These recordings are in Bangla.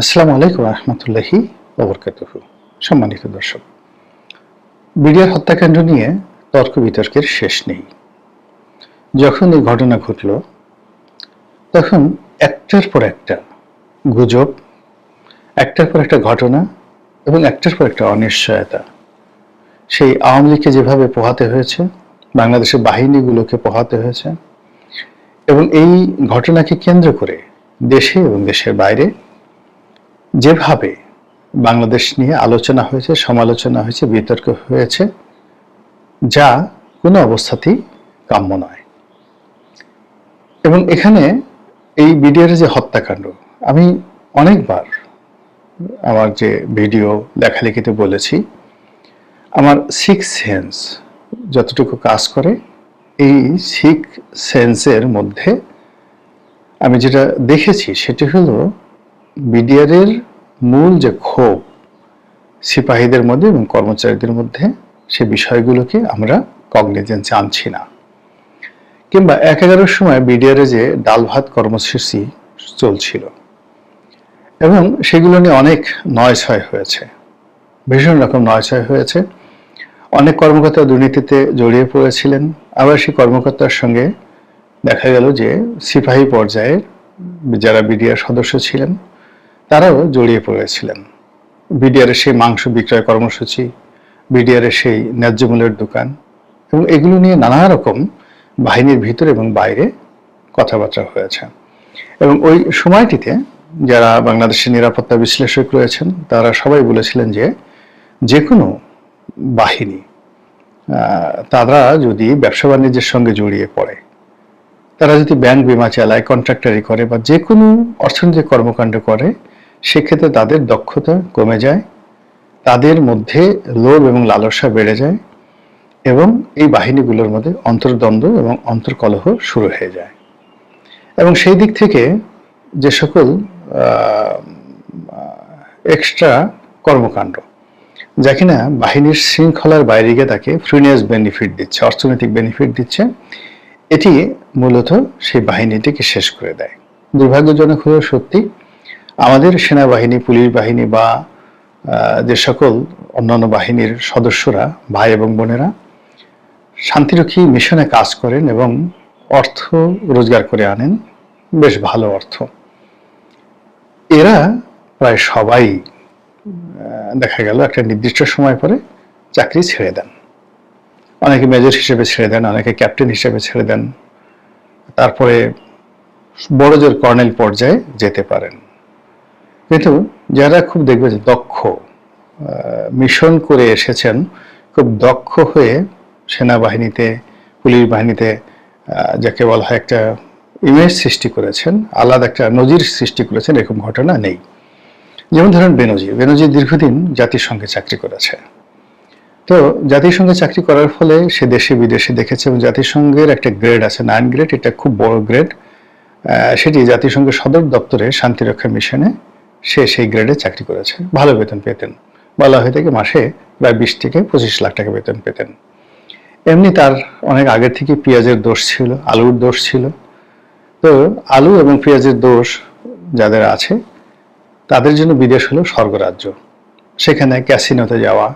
আসসালামু আলাইকুম রহমতুল্লাহি ওবরকাতুহু। সম্মানিত দর্শক, বিডিআর হত্যাকাণ্ড নিয়ে তর্ক বিতর্কের শেষ নেই। যখন এই ঘটনা ঘটল, তখন একটার পর একটা গুজব, একটার পর একটা ঘটনা এবং একটার পর একটা অনিশ্চয়তা। সেই আওয়ামী লীগকে যেভাবে পোহাতে হয়েছে, বাংলাদেশের বাহিনীগুলোকে পোহাতে হয়েছে এবং এই ঘটনাকে কেন্দ্র করে দেশে এবং দেশের বাইরে যেভাবে বাংলাদেশ নিয়ে আলোচনা হয়েছে, সমালোচনা হয়েছে, বিতর্ক হয়েছে, যা কোনো অবস্থাতেই কাম্য নয়। এবং এখানে এই বিডিআর যে হত্যাকাণ্ড, আমি অনেকবার আমার যে ভিডিও লেখালেখিতে বলেছি, আমার সিক্স সেন্স যতটুকু কাজ করে, এই সিক্স সেন্সের মধ্যে আমি যেটা দেখেছি সেটি হলো বিডিআরের মূল যে ক্ষোভ, সিপাহীদের মধ্যে এবং কর্মচারীদের মধ্যে, সে বিষয়গুলোকে আমরা কগনিজেন্সে আনছি না। কিংবা এক এগারোর সময় বিডিআরে যে ডাল ভাত কর্মসূচি চলছিল এবং সেগুলো নিয়ে অনেক নয় ছয় হয়েছে, ভীষণ রকম নয় ছয় হয়েছে। অনেক কর্মকর্তা দুর্নীতিতে জড়িয়ে পড়েছিলেন। আবার সেই কর্মকর্তার সঙ্গে দেখা গেল যে সিপাহী পর্যায়ের যারা বিডিআর সদস্য ছিলেন তারাও জড়িয়ে পড়েছিলেন। বিডিআরের সেই মাংস বিক্রয় কর্মসূচি বিডিআরের সেই ন্যায্য মূল্যের দোকান এবং এগুলো নিয়ে নানা রকম বাহিনীর ভিতরে এবং বাইরে কথাবার্তা হয়েছে। এবং ওই সময়টিতে যারা বাংলাদেশের নিরাপত্তা বিশ্লেষক রয়েছেন, তারা সবাই বলেছিলেন যে যে কোনো বাহিনী তারা যদি ব্যবসা বাণিজ্যের সঙ্গে জড়িয়ে পড়ে, তারা যদি ব্যাংক বিমা চালায়, কন্ট্রাক্টারি করে বা যে কোনো অর্থনৈতিক কর্মকাণ্ড করে সেক্ষেত্রে তাদের দক্ষতা কমে যায়, তাদের মধ্যে লোভ এবং লালসা বেড়ে যায় এবং এই বাহিনীগুলোর মধ্যে অন্তর্দ্বন্দ্ব এবং অন্তর্কলহ শুরু হয়ে যায়। এবং সেই দিক থেকে যে সকল এক্সট্রা কর্মকাণ্ড, যা কিনা বাহিনীর শৃঙ্খলার বাইরে গিয়ে তাকে ফ্রিনেস বেনিফিট দিচ্ছে, অর্থনৈতিক বেনিফিট দিচ্ছে, এটি মূলত সেই বাহিনীটিকে শেষ করে দেয়। দুর্ভাগ্যজনক হলেও সত্যি আমাদের সেনাবাহিনী, পুলিশ বাহিনী বা যে সকল অন্যান্য বাহিনীর সদস্যরা, ভাই এবং বোনেরা শান্তিরক্ষী মিশনে কাজ করেন এবং অর্থ রোজগার করে আনেন, বেশ ভালো অর্থ। এরা প্রায় সবাই দেখা গেল একটা নির্দিষ্ট সময় পরে চাকরি ছেড়ে দেন। অনেকে মেজর হিসেবে ছেড়ে দেন, অনেকে ক্যাপ্টেন হিসেবে ছেড়ে দেন। তারপরে বড় জোর কর্নেল পর্যায়ে যেতে পারেন। কিন্তু যারা খুব দেখবে যে দক্ষ মিশন করে এসেছেন, খুব দক্ষ হয়ে সেনাবাহিনীতে, পুলিশ বাহিনীতে যাকে বলা হয় একটা ইমেজ সৃষ্টি করেছেন, আলাদা একটা নজির সৃষ্টি করেছেন, এরকম ঘটনা নেই। যেমন ধরেন বেনজির বেনজির দীর্ঘদিন জাতিসংঘে চাকরি করেছে। তো জাতিসংঘে চাকরি করার ফলে সে দেশে বিদেশে দেখেছে এবং জাতিসংঘের একটা গ্রেড আছে নাইন গ্রেড এটা খুব বড় গ্রেড সেটি জাতিসংঘের সদর দপ্তরে শান্তিরক্ষা মিশনে সে সেই গ্রেডে চাকরি করেছে। ভালো বেতন পেতেন। বলা হয়ে থাকে মাসে প্রায় বিশ থেকে পঁচিশ লাখ টাকা বেতন পেতেন। এমনি তার অনেক আগের থেকে পেঁয়াজের দোষ ছিল, আলুর দোষ ছিল। তো আলু এবং পেঁয়াজের দোষ যাদের আছে, তাদের জন্য বিদেশ হলো স্বর্গরাজ্য। সেখানে ক্যাসিনোতে যাওয়া,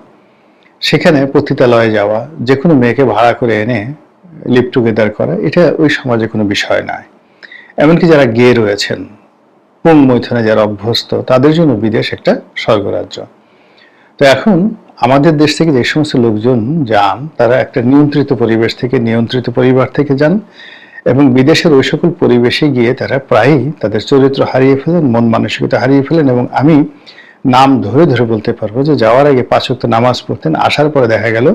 সেখানে পতিতালয়ে যাওয়া যে কোনো মেয়েকে ভাড়া করে এনে লিপ টুগেদার করা, এটা ওই সমাজে কোনো বিষয় নয়। এমনকি যারা গে রয়েছেন পুং মৈথনে যারা অভ্যস্ত, তাদের জন্য বিদেশ একটা স্বর্গরাজ্য। তো এখন আমাদের দেশ থেকে যে সমস্ত লোকজন যান, তারা একটা নিয়ন্ত্রিত পরিবেশ থেকে, নিয়ন্ত্রিত পরিবার থেকে যান এবং বিদেশের ওই সকল পরিবেশে গিয়ে তারা প্রায়ই তাদের চরিত্র হারিয়ে ফেলেন, মন মানসিকতা হারিয়ে ফেলেন এবং আমি নাম ধরে ধরে বলতে পারব যে যাওয়ার আগে পাঁচক্ত নামাজ পড়তেন, আসার পরে দেখা গেল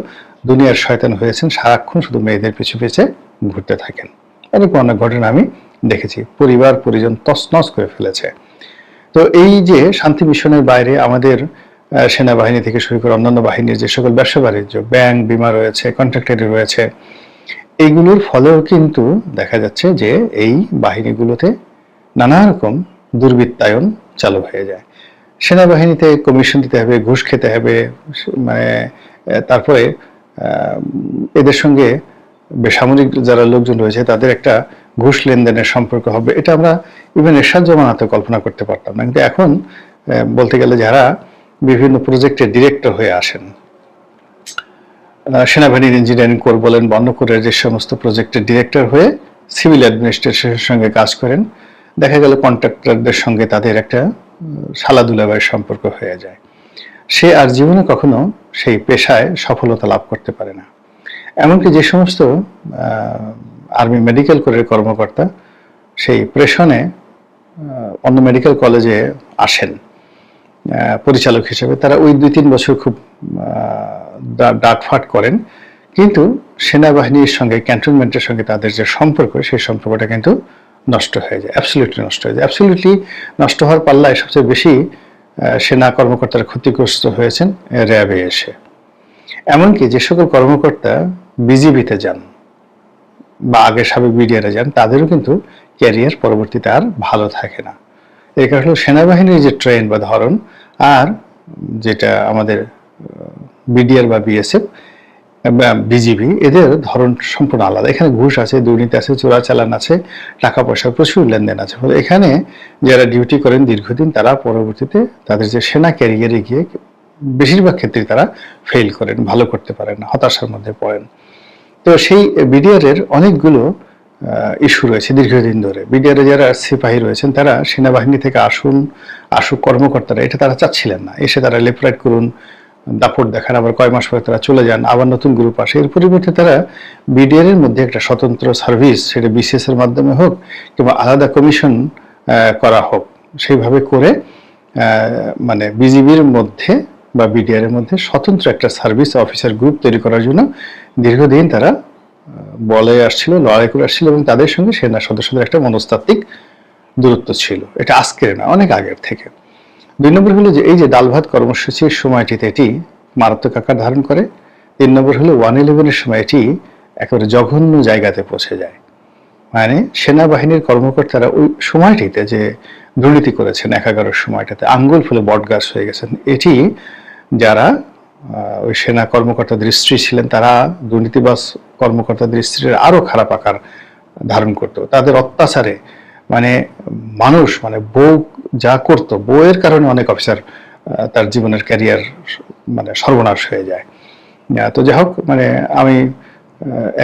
দুনিয়ার শয়তান হয়েছেন, সারাক্ষণ শুধু মেয়েদের পিছু পিছে ঘুরতে থাকেন। এরকম অনেক ঘটনা আমি দেখেছি, পরিবার, পরিজন তসনস করে ফেলেছে। তো এই যে শান্তি মিশনের বাইরে আমাদের সেনাবাহিনী থেকে শুরু করে অন্যান্য বাহিনীর যে সকল ব্যবসা বাণিজ্য, ব্যাংক, বিমা রয়েছে, কন্ট্রাক্টারি রয়েছে এইগুলোর ফলেও কিন্তু দেখা যাচ্ছে যে এই বাহিনীগুলোতে নানা রকম দুর্বৃত্তায়ন চালু হয়ে যায়। সেনাবাহিনীতে কমিশন দিতে হবে, ঘুষ খেতে হবে মানে তারপরে এদের সঙ্গে বেসামরিক যারা লোকজন রয়েছে তাদের একটা ঘুষ লেনদেনের সম্পর্ক হবে। এটা আমরা ইভেন এরশাদ জমানাতে কল্পনা করতে পারতাম না। কিন্তু এখন বলতে গেলে যারা বিভিন্ন প্রজেক্টের ডিরেক্টর হয়ে আসেন সেনাবাহিনীর ইঞ্জিনিয়ারিং কোর বলেন বন্ধ করে যে সমস্ত প্রজেক্টের ডিরেক্টর হয়ে সিভিল অ্যাডমিনিস্ট্রেশনের সঙ্গে কাজ করেন, দেখা গেল কন্ট্রাক্টরদের সঙ্গে তাদের একটা শালাদুলাভাইয়ের সম্পর্ক হয়ে যায়। সে আর জীবনে কখনো সেই পেশায় সফলতা লাভ করতে পারে না। এমনকি যে সমস্ত আর্মি মেডিকেল কোরের কর্মকর্তা সেই প্রেশনে অন্য মেডিকেল কলেজে আসেন। পরিচালক হিসেবে তারা ওই দুই তিন বছর খুব আহ, ডা- ডাটফাট করেন। কিন্তু সেনাবাহিনীর সঙ্গে ক্যান্টনমেন্টের সঙ্গে তাদের যে সম্পর্ক সেই সম্পর্কটা কিন্তু নষ্ট হয়ে যায় অ্যাবসলিউটলি নষ্ট হয়ে যায়। অ্যাবসলিউটলি নষ্ট হওয়ার পাল্লায় সবচেয়ে বেশি সেনা কর্মকর্তারা ক্ষতিগ্রস্ত হয়েছেন র্যাবে এসে। এমনকি যে সকল কর্মকর্তা বিজিবিতে যান বা আগে সাবেক বিডিআরে যান, তাদেরও কিন্তু ক্যারিয়ার পরবর্তীতে আর ভালো থাকে না। এর কারণ হলো সেনাবাহিনীর যে ট্রেন বা ধরন আর যেটা আমাদের বিডিআর বা বিএসএফ বিজিবি, এদের ধরন সম্পূর্ণ আলাদা। এখানে ঘুষ আছে, দুর্নীতি আছে, চোরাচালান আছে টাকা পয়সার প্রচুর লেনদেন আছে। ফলে এখানে যারা ডিউটি করেন দীর্ঘদিন, তারা পরবর্তীতে তাদের যে সেনা ক্যারিয়ারে গিয়ে বেশিরভাগ ক্ষেত্রে তারা ফেল করেন, ভালো করতে পারেন হতাশার মধ্যে পড়েন। তো সেই বিডিআর এর অনেকগুলো ইস্যু রয়েছে দীর্ঘদিন ধরে। বিডিআর যারা সিপাহী রয়েছেন, তারা সেনাবাহিনী থেকে আসুন, আসুক কর্মকর্তারা, এটা তারা চাচ্ছিলেন না। এসে তারা লেফরাইট করুন, দাপট দেখান, আবার কয় মাস পরে তারা চলে যান, আবার নতুন গ্রুপ আসে। এর পরিবর্তে তারা বিডিআর এর মধ্যে একটা স্বতন্ত্র সার্ভিস, সেটা বিসিএস এর মাধ্যমে হোক কিংবা আলাদা কমিশন করা হোক। সেইভাবে করে মানে বিজিবির মধ্যে বা বিডিআর এর মধ্যে স্বতন্ত্র একটা সার্ভিস অফিসার গ্রুপ তৈরি করার জন্য দীর্ঘদিন তারা বলে আসছিল, লড়াই করে আসছিল এবং তাদের সঙ্গে সেনা সদস্যদের একটা মনস্তাত্ত্বিক দূরত্ব ছিল। এটা আজকের না, অনেক আগের থেকে। দুই নম্বর হলো যে এই যে ডালভাত কর্মসূচির সময়টিতে এটি মারাত্মক আকার ধারণ করে। তিন নম্বর হলো ওয়ান ইলেভেনের সময় এটি একেবারে জঘন্য জায়গাতে পৌঁছে যায়। মানে সেনাবাহিনীর কর্মকর্তারা ওই সময়টিতে যে দুর্নীতি করেছেন এক এগারোর সময়টাতে, আঙ্গুল ফুলে বটগাছ হয়ে গেছেন, এটি যারা ওই সেনা কর্মকর্তাদের স্ত্রী ছিলেন, তারা দুর্নীতিবাস কর্মকর্তাদের স্ত্রীর আরও খারাপ আকার ধারণ করতো। তাদের অত্যাচারে মানে মানুষ মানে বউ যা করতো, বউয়ের কারণে অনেক অফিসার তার জীবনের ক্যারিয়ার মানে সর্বনাশ হয়ে যায়। তো যাই হোক মানে আমি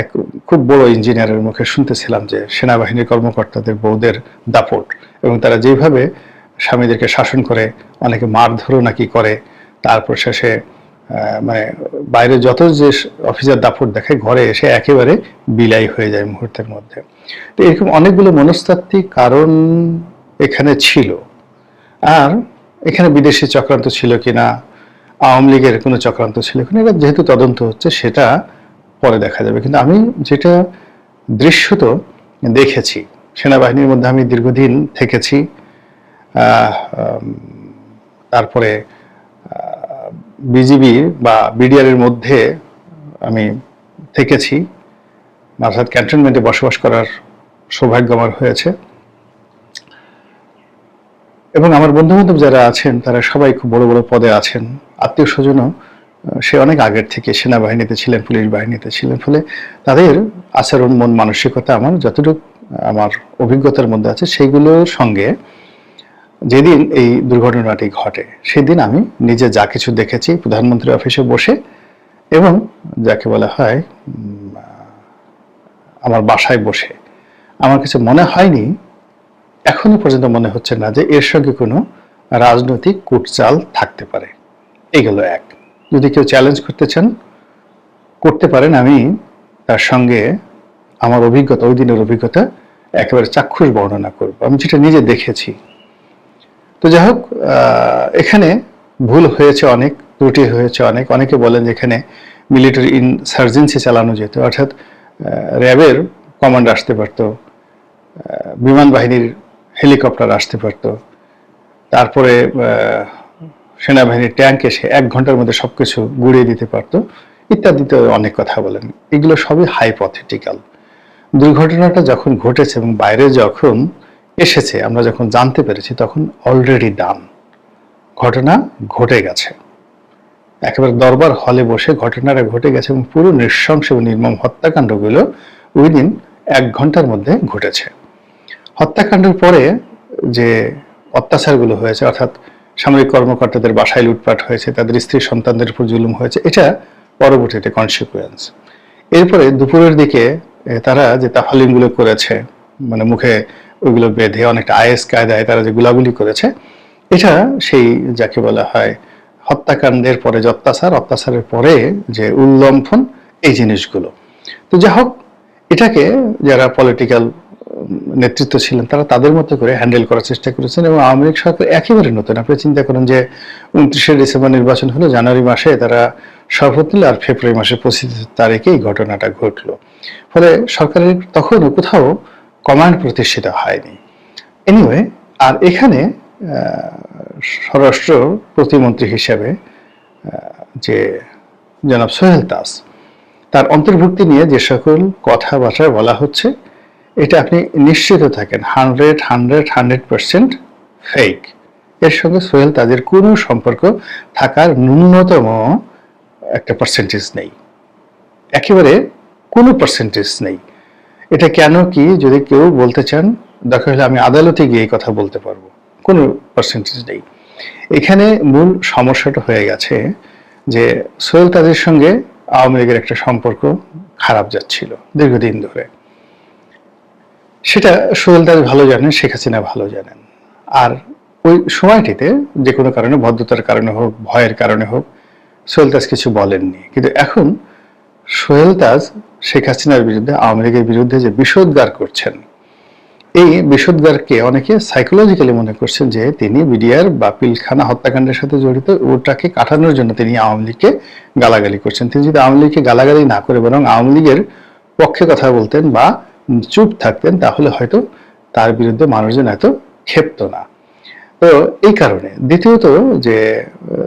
এক খুব বড় ইঞ্জিনিয়ারের মুখে শুনতেছিলাম যে সেনাবাহিনীর কর্মকর্তাদের বউদের দাপট এবং তারা যেভাবে স্বামীদেরকে শাসন করে, অনেকে মারধরও নাকি করে তারপর শেষে মানে বাইরে যত যে অফিসার দাপট দেখে ঘরে এসে একেবারে বিলাই হয়ে যায় মুহূর্তের মধ্যে। তো এরকম অনেকগুলো মনস্তাত্ত্বিক কারণ এখানে ছিল। আর এখানে বিদেশি চক্রান্ত ছিল কিনা, আওয়ামী লীগের কোনো চক্রান্ত ছিল কিনা, এটা যেহেতু তদন্ত হচ্ছে, সেটা পরে দেখা যাবে। কিন্তু আমি যেটা দৃশ্যত দেখেছি, সেনাবাহিনীর মধ্যে আমি দীর্ঘদিন থেকেছি তারপরে বিজিবি বা বিডিআর এর মধ্যে আমি থেকেছি। অর্থাৎ ক্যান্টনমেন্টে বসবাস করার সৌভাগ্য আমার হয়েছে। এবং আমার বন্ধু বান্ধব যারা আছেন, তারা সবাই খুব বড় বড় পদে আছেন। আত্মীয় স্বজনও সে অনেক আগের থেকে সেনাবাহিনীতে ছিলেন, পুলিশ বাহিনীতে ছিলেন। ফলে তাদের আচরণ, মন, মানসিকতা আমার যতটুকু আমার অভিজ্ঞতার মধ্যে আছে সেইগুলোর সঙ্গে যেদিন এই দুর্ঘটনাটি ঘটে, সেদিন আমি নিজে যা কিছু দেখেছি প্রধানমন্ত্রী অফিসে বসে এবং যাকে বলা হয় আমার বাসায় বসে। আমার কাছে মনে হয়নি এখনও পর্যন্ত মনে হচ্ছে না যে এর সঙ্গে কোনো রাজনৈতিক কুটচাল থাকতে পারে। এগুলো এক। যদি কেউ চ্যালেঞ্জ করতে চান, করতে পারেন আমি তার সঙ্গে আমার অভিজ্ঞতা, ওই দিনের অভিজ্ঞতা একেবারে চাক্ষুষ বর্ণনা করব। আমি যেটা নিজে দেখেছি তো যাই হোক এখানে ভুল হয়েছে অনেক, ত্রুটি হয়েছে অনেক। অনেকে বলেন যে এখানে মিলিটারি ইনসার্জেন্সি চালানো যেত, অর্থাৎ র্যাবের কমান্ড আসতে পারতো বিমান বাহিনীর হেলিকপ্টার আসতে পারতো। তারপরে সেনাবাহিনীর ট্যাঙ্ক এসে এক ঘণ্টার মধ্যে সব কিছু গুড়িয়ে দিতে পারতো, ইত্যাদিতে অনেক কথা বলেন। এগুলো সবই হাইপথেটিক্যাল দুর্ঘটনাটা যখন ঘটেছে এবং বাইরে যখন এসেছে, আমরা যখন জানতে পেরেছি তখন অলরেডি ডান ঘটনা ঘটে গেছে। একেবারে দরবার হলে বসে ঘটনাটা ঘটে গেছে এবং পুরো নৃশংস এবং নির্মম হত্যাকাণ্ডগুলো উইদিন এক ঘণ্টার মধ্যে ঘটেছে। হত্যাকাণ্ডের পরে যে অত্যাচারগুলো হয়েছে, অর্থাৎ সামরিক কর্মকর্তাদের বাসায় লুটপাট হয়েছে, তাদের স্ত্রী সন্তানদের উপর জুলুম হয়েছে, এটা পরবর্তীতে কনসিকুয়েন্স এরপরে দুপুরের দিকে তারা যে তাফালিমগুলো করেছে মানে মুখে ওইগুলো বেঁধে অনেকটা আইএস কায়দায় তারা যে গুলাগুলি করেছে, এটা সেই যাকে বলা হয় হত্যাকাণ্ডের পরে যে অত্যাচার অত্যাচারের পরে যে উল্লম্ফন, এই জিনিসগুলো। তো যা হোক, এটাকে যারা পলিটিক্যাল নেতৃত্ব ছিলেন, তারা তাদের মতো করে হ্যান্ডেল করার চেষ্টা করেছেন এবং আওয়ামী লীগ সরকার একেবারে নতুন। আপনি চিন্তা করেন যে উনত্রিশে ডিসেম্বর নির্বাচন হলো, জানুয়ারি মাসে তারা শপথ নিল আর ফেব্রুয়ারি মাসের পঁচিশ তারিখে এই ঘটনাটা ঘটলো। ফলে সরকারের তখনও কোথাও কমান্ড প্রতিষ্ঠিত হয়নি। এনিওয়ে আর এখানে স্বরাষ্ট্র প্রতিমন্ত্রী হিসেবে যে জনাব সোহেল দাস, তার অন্তর্ভুক্তি নিয়ে যে সকল কথাবার্তা বলা হচ্ছে, এটা আপনি নিশ্চিত থাকেন, hundred hundred hundred percent fake এর সঙ্গে সোহেল তাদের কোনো সম্পর্ক থাকার ন্যূনতম একটা পার্সেন্টেজ নেই। একেবারে কোনো পার্সেন্টেজ নেই। এটা কেন কি যদি কেউ বলতে চান দরকার হলে আমি আদালতে গিয়ে এই কথা বলতে পারব। কোনো পার্সেন্টেজ নেই। এখানে মূল সমস্যাটা হয়ে গেছে যে সোহেল তাদের সঙ্গে আওয়ামী লীগের একটা সম্পর্ক খারাপ যাচ্ছিল দীর্ঘদিন ধরে। সেটা সোহেল তাজ ভালো জানেন, শেখ হাসিনা ভালো জানেন। আর ওই সময়টিতে যে কোনো কারণে, ভদ্রতার কারণে হোক, ভয়ের কারণে হোক, সোহেল তাজ কিছু বলেননি। কিন্তু এখন সোহেল তাজ, শেখ হাসিনার বিরুদ্ধে, আওয়ামী লীগের বিরুদ্ধে যে বিষোদ্গার করছেন, এই বিষোদ্গারকে অনেকে সাইকোলজিক্যালি মনে করছেন যে তিনি বিডিআর বা পিলখানা হত্যাকাণ্ডের সাথে জড়িত, ওটাকে কাটানোর জন্য তিনি আওয়ামী লীগকে গালাগালি করছেন। তিনি যদি আওয়ামী লীগকে গালাগালি না করে বরং আওয়ামী লীগের পক্ষে কথা বলতেন বা চুপ থাকতেন, তাহলে হয়তো তার বিরুদ্ধে মানুষজন এত ক্ষেপ্ত না। তো এই কারণে, দ্বিতীয়ত যে,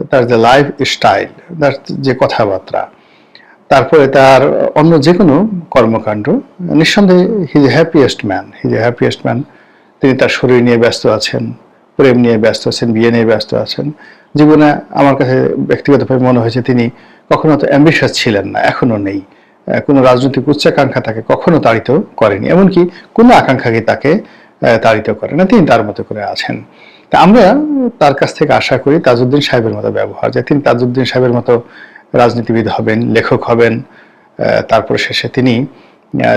তার যে লাইফ স্টাইল তার যে কথাবার্তা তারপরে তার অন্য যে কোনো কর্মকাণ্ড, নিঃসন্দেহে his happiest man his happiest man তিনি তার শরীর নিয়ে ব্যস্ত আছেন, প্রেম নিয়ে ব্যস্ত আছেন, বিয়ে নিয়ে ব্যস্ত আছেন। জীবনে আমার কাছে ব্যক্তিগতভাবে মনে হয়েছে তিনি কখনো তো অ্যাম্বিশাস ছিলেন না এখনও নেই। কোনো রাজনৈতিক উচ্চাকাঙ্ক্ষা তাকে কখনো তাড়িত করেনি, এমনকি কোনো আকাঙ্ক্ষাকে তাকে তাড়িত করে না, তিনি তার মতো করে আছেন। তা আমরা তার কাছ থেকে আশা করি তাজউদ্দিন সাহেবের মতো ব্যবহার, যে তিনি তাজউদ্দিন সাহেবের মতো রাজনীতিবিদ হবেন, লেখক হবেন তারপর শেষে তিনি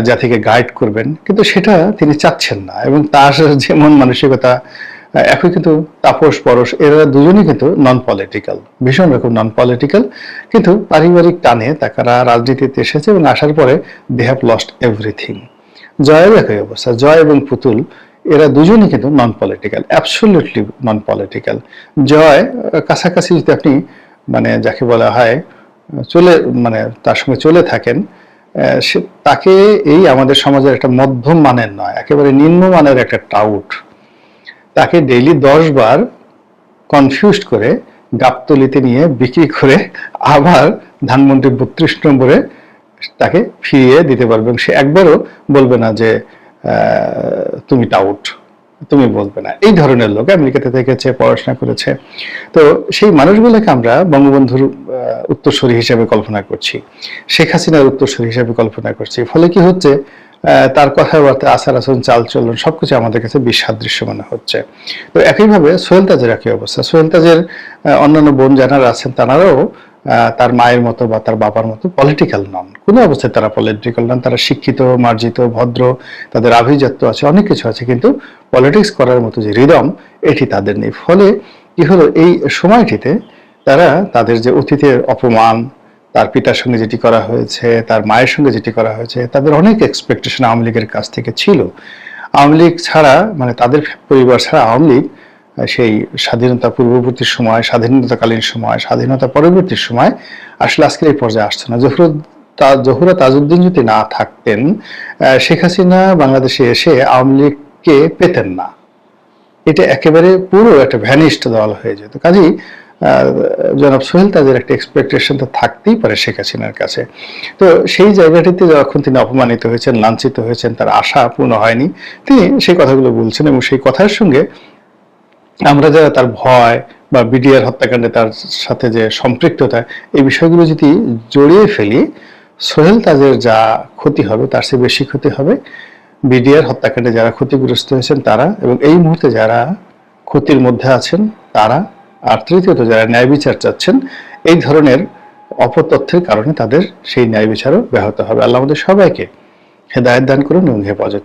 জাতিকে গাইড করবেন। কিন্তু সেটা তিনি চাচ্ছেন না এবং তার যে মন মানসিকতা একই কিন্তু তাপস, পরশ, এরা দুজনই কিন্তু নন পলিটিক্যাল ভীষণ রকম নন পলিটিক্যাল কিন্তু পারিবারিক টানে তারা রাজনীতিতে এসেছে এবং আসার পরে দে হ্যাভ লস্ট এভরিথিং জয়ের একই অবস্থা, জয় এবং পুতুল, এরা দুজনই কিন্তু non political absolutely non political Joy কাছাকাছি যদি আপনি মানে যাকে বলা হয় চলে মানে তার সঙ্গে চলে থাকেন সে, তাকে এই আমাদের সমাজের একটা মধ্যম মানের নয়, একেবারে নিম্ন মানের একটা টাউট। তাকে ডেইলি দশ বার কনফিউজড করে গাবতলিতে নিয়ে বিক্রি করে আবার ধানমন্ডি বত্রিশ নম্বরে তাকে ফিরিয়ে দিতে পারবে। এবং সে একবারও বলবে না যে তুমি টাউট। তুমি বলবে না। এই ধরনের লোক আমেরিকাতে থেকেছে, পড়াশোনা করেছে। তো সেই মানুষগুলোকে আমরা বঙ্গবন্ধুর উত্তরসূরি হিসেবে কল্পনা করছি। শেখ হাসিনার উত্তরসূরি হিসেবে কল্পনা করছি। ফলে কি হচ্ছে তার কথাবার্তা আসার আচার আচরণ, চালচলন সবকিছু আমাদের কাছে বিসাদৃশ্য মনে হচ্ছে। তো একইভাবে সোহেল তাজের একই অবস্থা। সোহেল তাজের অন্যান্য বোন যারা আছেন, তারাও তার মায়ের মতো বা তার বাবার মতো পলিটিক্যাল নন কোনো অবস্থায় তারা পলিটিক্যাল নন তারা শিক্ষিত, মার্জিত, ভদ্র, তাদের আভিজাত্য আছে, অনেক কিছু আছে, কিন্তু পলিটিক্স করার মতো যে হৃদম এটি তাদের নেই। ফলে কি হলো, এই সময়টিতে তারা তাদের যে অতীতের অপমান, তার পিতার সঙ্গে যেটি করা হয়েছে, তার মায়ের সঙ্গে যেটি করা হয়েছে, তাদের অনেক এক্সপেকটেশন আওয়ামী লীগের কাছ থেকে ছিল। আওয়ামী লীগ ছাড়া মানে তাদের পরিবার ছাড়া আওয়ামী লীগ সেই স্বাধীনতা পূর্ববর্তী সময়, স্বাধীনতাকালীন সময়, স্বাধীনতা পরবর্তী সময় আসলে আজকের এই পর্যায়ে আসছে না। জহুর তা- জহুরা তাজউদ্দিন যদি না থাকতেন শেখ হাসিনা বাংলাদেশে এসে আওয়ামী লীগকে পেতেন না। এটা একেবারে পুরো একটা ভ্যানিস্ট দল হয়ে যেত। কাজেই জনাব সোহেল তাদের একটা এক্সপেকটেশন তো থাকতেই পারে শেখ হাসিনার কাছে। তো সেই জায়গাটিতে যখন তিনি অপমানিত হয়েছেন, লাঞ্ছিত হয়েছেন, তার আশা পূর্ণ হয়নি, তিনি সেই কথাগুলো বলছেন এবং সেই কথার সঙ্গে আমরা যারা তার ভয় বা বিডিআর হত্যাকাণ্ডে তার সাথে যে সম্পৃক্ততা, এই বিষয়গুলো যদি জড়িয়ে ফেলি সোহেল তাদের যা ক্ষতি হবে, তার চেয়ে বেশি ক্ষতি হবে। বিডিআর হত্যাকাণ্ডে যারা ক্ষতিগ্রস্ত হয়েছেন তারা এবং এই মুহূর্তে যারা ক্ষতির মধ্যে আছেন তারা, আর তৃতীয়ত যারা ন্যায় বিচার চাচ্ছেন, এই ধরনের অপতথ্যের কারণে তাদের সেই ন্যায় বিচারও ব্যাহত হবে। আল্লাহ আমাদের সবাইকে হেদায়ত দান করুন এবং হেফাজত